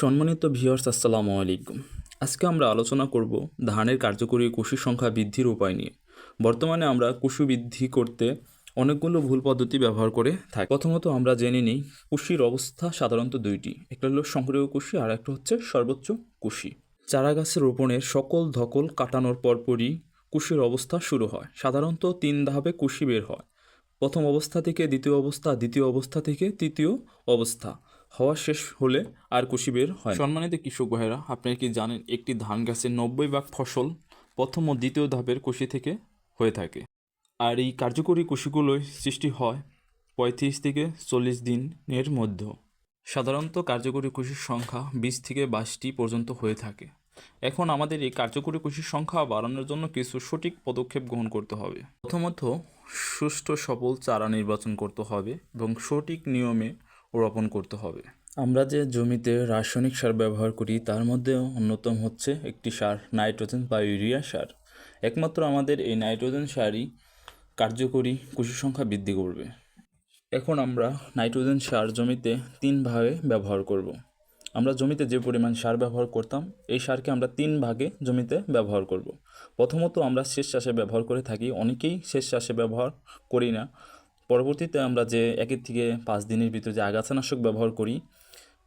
সম্মানিত ভিউয়ার্স, আসসালামু আলাইকুম। আজকে আমরা আলোচনা করব ধানের কার্যকরী কুশি সংখ্যা বৃদ্ধির উপায় নিয়ে। বর্তমানে আমরা কুশি বৃদ্ধি করতে অনেকগুলো ভুল পদ্ধতি ব্যবহার করে থাকি। প্রথমত আমরা জেনে নিই কুশির অবস্থা সাধারণত দুইটি, একটা হলো সক্রিয় কুশি আর একটা হচ্ছে সর্বোচ্চ কুশি চারা গাছের রোপণের সকল ধকল কাটানোর পরপরই কুশির অবস্থা শুরু হয়। সাধারণত তিন ধাপে কুশি বের হয়। প্রথম অবস্থা থেকে দ্বিতীয় অবস্থা দ্বিতীয় অবস্থা থেকে তৃতীয় অবস্থা। হওয়া শেষ হলে আর কুশি বের হয় সম্মানিত কৃষক ভাইরা আপনারা কি জানেন একটি ধান গাছের নব্বই ভাগ ফসল প্রথম ও দ্বিতীয় ধাপের কুশি থেকে হয়ে থাকে? আর এই কার্যকরী কুশিগুলোই সৃষ্টি হয় পঁয়ত্রিশ থেকে চল্লিশ দিনের মধ্যে। সাধারণত কার্যকরী কুশির সংখ্যা বিশ থেকে বাইশটি পর্যন্ত হয়ে থাকে। এখন আমাদের এই কার্যকরী কুশির সংখ্যা বাড়ানোর জন্য কিছু সঠিক পদক্ষেপ গ্রহণ করতে হবে। প্রথমত, সুষ্ঠু সফল চারা নির্বাচন করতে হবে এবং সঠিক নিয়মে রোপণ করতে হবে আমরা যে জমিতে রাসায়নিক সার ব্যবহার করি, তার মধ্যে অন্যতম হচ্ছে একটি সার, নাইট্রোজেন বা ইউরিয়া সার একমাত্র আমাদের এই নাইট্রোজেন সারই কার্যকরী কুশি সংখ্যা বৃদ্ধি করবে এখন আমরা নাইট্রোজেন সার জমিতে তিন ভাগে ব্যবহার করব। আমরা জমিতে যে পরিমাণ সার ব্যবহার করতাম, এই সারকে আমরা তিন ভাগে জমিতে ব্যবহার করব। প্রথমত আমরা শেষ চাষে ব্যবহার করে থাকি, অনেকেই শেষ চাষে ব্যবহার করি না পরবর্তীতে আমরা যে একের থেকে পাঁচ দিনের ভিতরে যে আগাছানাশক ব্যবহার করি,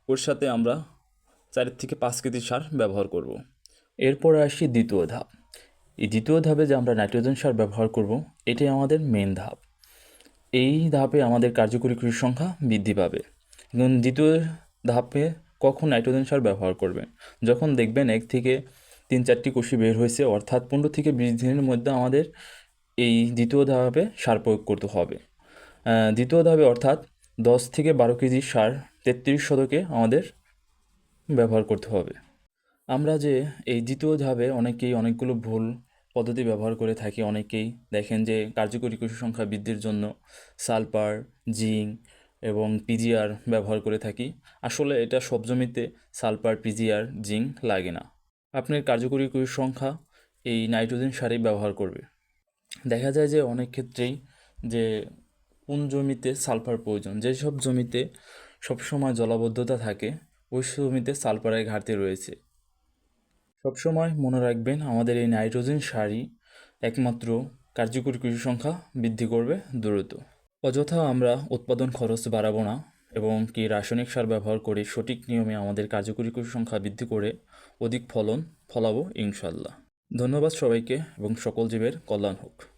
ওর সাথে আমরা চারের থেকে পাঁচ কেজি সার ব্যবহার করব। এরপর আসি দ্বিতীয় ধাপ। এই দ্বিতীয় ধাপে যে আমরা নাইট্রোজেন সার ব্যবহার করব, এটাই আমাদের মেন ধাপ। এই ধাপে আমাদের কার্যকরী কৃষির সংখ্যা বৃদ্ধি পাবে। এবং দ্বিতীয় ধাপে কখন নাইট্রোজেন সার ব্যবহার করবেন? যখন দেখবেন এক থেকে তিন চারটি কুশি বের হয়েছে, অর্থাৎ পনেরো থেকে বিশ দিনের মধ্যে আমাদের এই দ্বিতীয় ধাপে সার প্রয়োগ করতে হবে। দ্বিতীয় ধাপে অর্থাৎ দশ থেকে বারো কেজি সার তেত্রিশ শতকে আমাদের ব্যবহার করতে হবে। আমরা যে এই দ্বিতীয় ধাপে অনেকেই অনেকগুলো ভুল পদ্ধতি ব্যবহার করে থাকি, অনেকেই দেখেন যে কার্যকরী কৃষি সংখ্যা বৃদ্ধির জন্য সালপার জিঙ্ক এবং পিজিআর ব্যবহার করে থাকি। আসলে এটা সব জমিতে সালফার, পিজিআর, জিঙ্ক লাগে না। আপনার কার্যকরী কৃষি সংখ্যা এই নাইট্রোজেন সারই ব্যবহার করবে। দেখা যায় যে অনেক ক্ষেত্রেই যে কোন জমিতে সালফার প্রয়োজন? যেসব জমিতে সবসময় জলাবদ্ধতা থাকে, ওই জমিতে সালফারের ঘাটতি রয়েছে। সবসময় মনে রাখবেন, আমাদের এই নাইট্রোজেন সারই একমাত্র কার্যকরী কৃষি সংখ্যা বৃদ্ধি করবে দ্রুত। অযথা আমরা উৎপাদন খরচ বাড়াবো না এবং কি রাসায়নিক সার ব্যবহার করে সঠিক নিয়মে আমাদের কার্যকরী কৃষি সংখ্যা বৃদ্ধি করে অধিক ফলন ফলাবো ইনশাল্লাহ ধন্যবাদ সবাইকে এবং সকল জীবের কল্যাণ হোক।